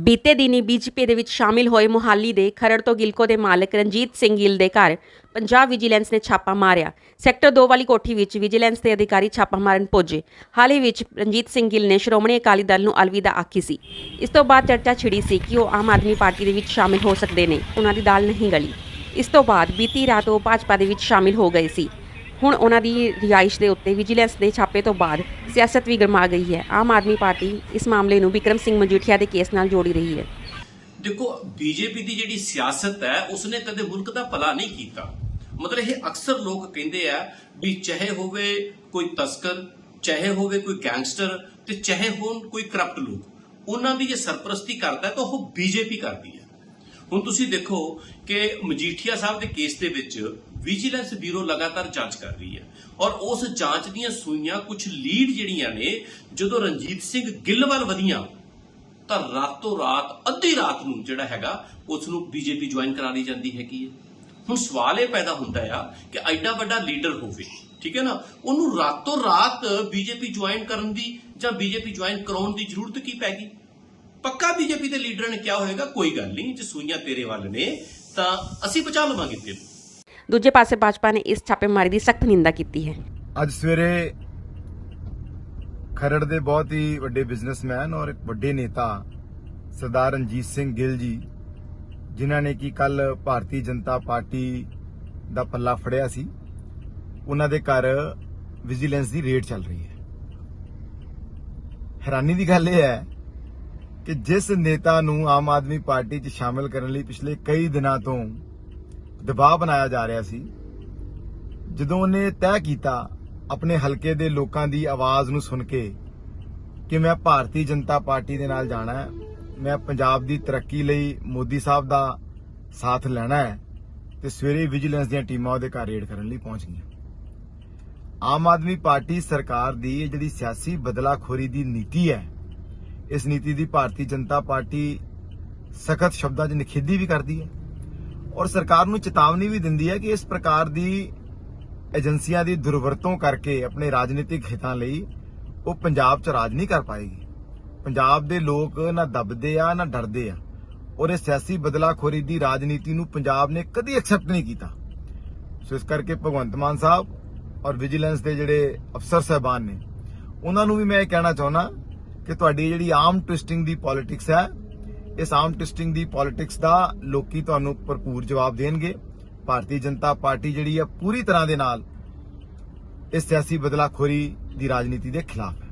ਬੀਤੇ ਦਿਨੀ ਬੀਜੇਪੀ ਦੇ ਵਿੱਚ ਸ਼ਾਮਿਲ ਹੋਏ ਮੁਹਾਲੀ ਦੇ ਖਰੜ ਤੋਂ ਗਿਲਕੋ ਦੇ ਮਾਲਕ ਰਣਜੀਤ ਸਿੰਘ ਗਿੱਲ ਦੇ ਘਰ ਪੰਜਾਬ ਵਿਜੀਲੈਂਸ ਨੇ ਛਾਪਾ ਮਾਰਿਆ। ਸੈਕਟਰ 2 ਵਾਲੀ ਕੋਠੀ ਵਿੱਚ ਵਿਜੀਲੈਂਸ ਦੇ ਅਧਿਕਾਰੀ ਛਾਪਾ ਮਾਰਨ ਪੁੱਜੇ। ਹਾਲ ਹੀ ਵਿੱਚ ਰਣਜੀਤ ਸਿੰਘ ਗਿੱਲ ਨੇ ਸ਼੍ਰੋਮਣੀ ਅਕਾਲੀ ਦਲ ਨੂੰ ਅਲਵਿਦਾ ਆਖੀ ਸੀ। ਇਸ ਤੋਂ ਬਾਅਦ ਚਰਚਾ ਛਿੜੀ ਸੀ ਕਿ ਉਹ ਆਮ ਆਦਮੀ ਪਾਰਟੀ ਦੇ ਵਿੱਚ ਸ਼ਾਮਿਲ ਹੋ ਸਕਦੇ ਨੇ। ਉਹਨਾਂ ਦੀ ਦਾਲ ਨਹੀਂ ਗਲੀ। ਇਸ ਤੋਂ ਬਾਅਦ ਬੀਤੀ ਰਾਤ ਉਹ ਭਾਜਪਾ ਦੇ ਵਿੱਚ ਸ਼ਾਮਿਲ ਹੋ ਗਏ ਸੀ। ਹੁਣ ਉਹਨਾਂ ਦੀ ਰਿਹਾਇਸ਼ ਦੇ ਉੱਤੇ ਵਿਜੀਲੈਂਸ ਦੇ ਛਾਪੇ ਤੋਂ ਬਾਅਦ ਸਿਆਸਤ ਵੀ ਗਰਮਾ ਗਈ ਹੈ। ਆਮ ਆਦਮੀ ਪਾਰਟੀ ਇਸ ਮਾਮਲੇ ਨੂੰ ਵਿਕਰਮ ਸਿੰਘ ਮਜੀਠੀਆ ਦੇ ਕੇਸ ਨਾਲ ਜੋੜੀ ਰਹੀ ਹੈ। ਦੇਖੋ, ਬੀਜੇਪੀ ਦੀ ਜਿਹੜੀ ਸਿਆਸਤ ਹੈ, ਉਸਨੇ ਕਦੇ ਮੁਲਕ ਦਾ ਭਲਾ ਨਹੀਂ ਕੀਤਾ। ਮਤਲਬ ਇਹ ਅਕਸਰ ਲੋਕ ਕਹਿੰਦੇ ਆ ਵੀ ਚਾਹੇ ਹੋਵੇ ਕੋਈ ਤਸਕਰ, ਚਾਹੇ ਹੋਵੇ ਕੋਈ ਗੈਂਗਸਟਰ ਤੇ ਚਾਹੇ ਹੋਣ ਕੋਈ ਕਰਪਟ ਲੋਕ, ਉਹਨਾਂ ਦੀ ਜੇ ਸਰਪ੍ਰਸਤੀ ਕਰਦਾ ਤਾਂ ਉਹ ਬੀਜੇਪੀ ਕਰਦੀ ਹੈ। ਹੁਣ ਤੁਸੀਂ ਦੇਖੋ ਕਿ ਮਜੀਠੀਆ ਸਾਹਿਬ ਦੇ ਕੇਸ ਦੇ ਵਿੱਚ ਵਿਜੀਲੈਂਸ ਬਿਊਰੋ ਲਗਾਤਾਰ ਜਾਂਚ ਕਰ ਰਹੀ ਹੈ ਔਰ ਉਸ ਜਾਂਚ ਦੀਆਂ ਸੂਈਆਂ ਕੁਝ ਲੀਡ ਜਿਹੜੀਆਂ ਨੇ, ਜਦੋਂ ਰਣਜੀਤ ਸਿੰਘ ਗਿੱਲ ਵੱਲ ਵਧੀਆਂ, ਤਾਂ ਰਾਤੋਂ ਰਾਤ, ਅੱਧੀ ਰਾਤ ਨੂੰ ਜਿਹੜਾ ਹੈਗਾ, ਉਸ ਨੂੰ ਬੀਜੇਪੀ ਜੁਆਇਨ ਕਰਾ ਲਈ ਜਾਂਦੀ ਹੈਗੀ ਹੈ। ਹੁਣ ਸਵਾਲ ਇਹ ਪੈਦਾ ਹੁੰਦਾ ਆ ਕਿ ਐਡਾ ਵੱਡਾ ਲੀਡਰ ਹੋਵੇ, ਠੀਕ ਹੈ ਨਾ? ਉਹਨੂੰ ਰਾਤੋਂ ਰਾਤ ਬੀਜੇਪੀ ਜੁਆਇਨ ਕਰਨ ਦੀ ਜਾਂ ਬੀਜੇਪੀ ਜੁਆਇਨ ਕਰਾਉਣ ਦੀ ਜ਼ਰੂਰਤ ਕੀ ਪੈ ਗਈ? ਪੱਕਾ ਬੀਜੇਪੀ ਦੇ ਲੀਡਰ ਨੇ ਕਿਹਾ ਹੋਏਗਾ ਕੋਈ ਗੱਲ ਨਹੀਂ ਜੇ ਸੂਈਆਂ ਤੇਰੇ ਵੱਲ ਨੇ ਤਾਂ ਅਸੀਂ ਬਚਾ ਲਵਾਂਗੇ ਤੈਨੂੰ ਦੂਜੇ ਪਾਸੇ ਭਾਜਪਾ ਨੇ ਇਸ ਛਾਪੇਮਾਰੀ ਦੀ ਸਖਤ ਨਿੰਦਾ ਕੀਤੀ ਹੈ। ਅੱਜ ਸਵੇਰੇ ਖਰੜ ਦੇ ਬਹੁਤ ਹੀ ਵੱਡੇ ਬਿਜ਼ਨਸਮੈਨ ਔਰ ਇੱਕ ਵੱਡੇ ਨੇਤਾ ਸਰਦਾਰ ਰਣਜੀਤ ਸਿੰਘ ਗਿੱਲ ਜੀ ਜਿਨ੍ਹਾਂ ਨੇ ਕੀ ਕੱਲ ਭਾਰਤੀ ਜਨਤਾ ਪਾਰਟੀ ਦਾ ਪੱਲਾ ਫੜਿਆ ਸੀ ਉਹਨਾਂ ਦੇ ਘਰ ਵਿਜੀਲੈਂਸ ਦੀ ਰੇਡ ਚੱਲ ਰਹੀ ਹੈ। ਹੈਰਾਨੀ ਦੀ ਗੱਲ ਇਹ ਹੈ ਕਿ ਜਿਸ ਨੇਤਾ ਨੂੰ ਆਮ ਆਦਮੀ ਪਾਰਟੀ 'ਚ ਸ਼ਾਮਿਲ ਕਰਨ ਲਈ ਪਿਛਲੇ ਕਈ ਦਿਨਾਂ ਤੋਂ ਦਬਾਅ ਬਣਾਇਆ ਜਾ ਰਿਹਾ ਸੀ, ਜਦੋਂ ਉਹਨੇ ਤੈਅ ਕੀਤਾ ਆਪਣੇ ਹਲਕੇ ਦੇ ਲੋਕਾਂ ਦੀ ਆਵਾਜ਼ ਨੂੰ ਸੁਣ ਕੇ ਕਿ ਮੈਂ ਭਾਰਤੀ ਜਨਤਾ ਪਾਰਟੀ ਦੇ ਨਾਲ ਜਾਣਾ ਹੈ, ਮੈਂ ਪੰਜਾਬ ਦੀ ਤਰੱਕੀ ਲਈ ਮੋਦੀ ਸਾਹਿਬ ਦਾ ਸਾਥ ਲੈਣਾ ਹੈ ਤੇ ਸਵੇਰੇ ਵਿਜੀਲੈਂਸ ਦੀਆਂ ਟੀਮਾਂ ਉਹਦੇ ਘਰ ਰੇਡ ਕਰਨ ਲਈ ਪਹੁੰਚ ਗਈਆਂ। ਆਮ ਆਦਮੀ ਪਾਰਟੀ ਸਰਕਾਰ ਦੀ ਜਿਹੜੀ ਸਿਆਸੀ ਬਦਲਾਖੋਰੀ ਦੀ ਨੀਤੀ ਹੈ ਇਸ ਨੀਤੀ ਦੀ ਭਾਰਤੀ ਜਨਤਾ ਪਾਰਟੀ ਸਖਤ ਸ਼ਬਦਾਂ 'ਚ ਨਿਖੇਧੀ ਵੀ ਕਰਦੀ ਹੈ ਔਰ ਸਰਕਾਰ ਨੂੰ ਚੇਤਾਵਨੀ ਵੀ ਦਿੰਦੀ ਹੈ ਕਿ ਇਸ ਪ੍ਰਕਾਰ ਦੀ ਏਜੰਸੀਆਂ ਦੀ ਦੁਰਵਰਤੋਂ ਕਰਕੇ ਆਪਣੇ ਰਾਜਨੀਤਿਕ ਹਿੱਤਾਂ ਲਈ ਉਹ ਪੰਜਾਬ 'ਚ ਰਾਜ ਨਹੀਂ ਕਰ ਪਾਏਗੀ। ਪੰਜਾਬ ਦੇ ਲੋਕ ਨਾ ਦਬਦੇ ਆ, ਨਾ ਡਰਦੇ ਆ ਔਰ ਇਹ ਸਿਆਸੀ ਬਦਲਾਖੋਰੀ ਦੀ ਰਾਜਨੀਤੀ ਨੂੰ ਪੰਜਾਬ ਨੇ ਕਦੀ ਐਕਸੈਪਟ ਨਹੀਂ ਕੀਤਾ। ਸੋ ਇਸ ਕਰਕੇ ਭਗਵੰਤ ਮਾਨ ਸਾਹਿਬ ਔਰ ਵਿਜੀਲੈਂਸ ਦੇ ਜਿਹੜੇ ਅਫਸਰ ਸਹਿਬਾਨ ਨੇ, ਉਹਨਾਂ ਨੂੰ ਵੀ ਮੈਂ ਇਹ ਕਹਿਣਾ ਚਾਹੁੰਦਾ ਕਿ ਤੁਹਾਡੀ ਜਿਹੜੀ ਆਮ ਟਵਿਸਟਿੰਗ ਦੀ ਪੋਲਿਟਿਕਸ ਹੈ, ਇਸ ਆਮ ਟਵਿਸਟਿੰਗ ਦੀ ਪੋਲਿਟਿਕਸ ਦਾ ਲੋਕੀ ਤੁਹਾਨੂੰ ਭਰਪੂਰ ਜਵਾਬ ਦੇਣਗੇ। ਭਾਰਤੀ ਜਨਤਾ ਪਾਰਟੀ ਜਿਹੜੀ ਹੈ, ਪੂਰੀ ਤਰ੍ਹਾਂ ਦੇ ਨਾਲ ਇਸ ਸਿਆਸੀ ਬਦਲਾਖੋਰੀ ਦੀ ਰਾਜਨੀਤੀ ਦੇ ਖਿਲਾਫ ਹੈ।